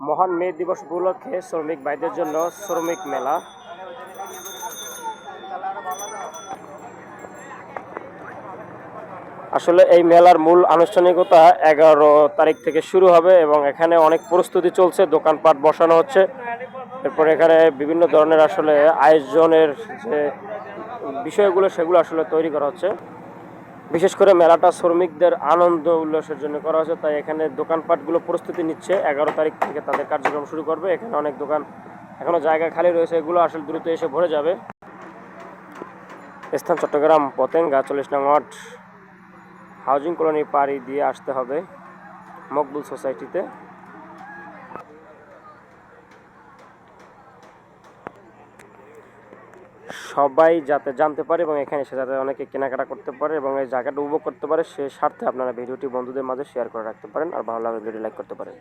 মহান মে দিবস উপলক্ষে শ্রমিক ভাইদের জন্য শ্রমিক মেলা। আসলে এই মেলার মূল আনুষ্ঠানিকতা এগারো তারিখ থেকে শুরু হবে এবং এখানে অনেক প্রস্তুতি চলছে, দোকানপাট বসানো হচ্ছে। এরপর এখানে বিভিন্ন ধরনের আসলে আয়োজনের যে বিষয়গুলো, সেগুলো আসলে তৈরি করা হচ্ছে। বিশেষ করে মেলাটা শ্রমিকদের আনন্দ উল্লাসের জন্য করা হয়েছে। তাই এখানে দোকানপাটগুলো প্রস্তুতি নিচ্ছে। এগারো তারিখ থেকে তাদের কার্যক্রম শুরু করবে। এখানে অনেক দোকান এখনও জায়গা খালি রয়েছে। এগুলো আসলে দ্রুত এসে ভরে যাবে। স্থান চট্টগ্রাম, পতেঙ্গা, চল্লিশ নং ওয়ার্ড। হাউজিং কলোনি পাড়ি দিয়ে আসতে হবে মকবুল সোসাইটিতে। সবাই যাতে জানতে পারে এবং এখানে এসে যাতে অনেকে কেনাকাটা করতে পারে এবং এই জায়গাটা উপভোগ করতে পারে, সে স্বার্থে আপনারা ভিডিওটি বন্ধুদের মাঝে শেয়ার করে রাখতে পারেন। আর ভালো লাগলে ভিডিও লাইক করতে পারেন।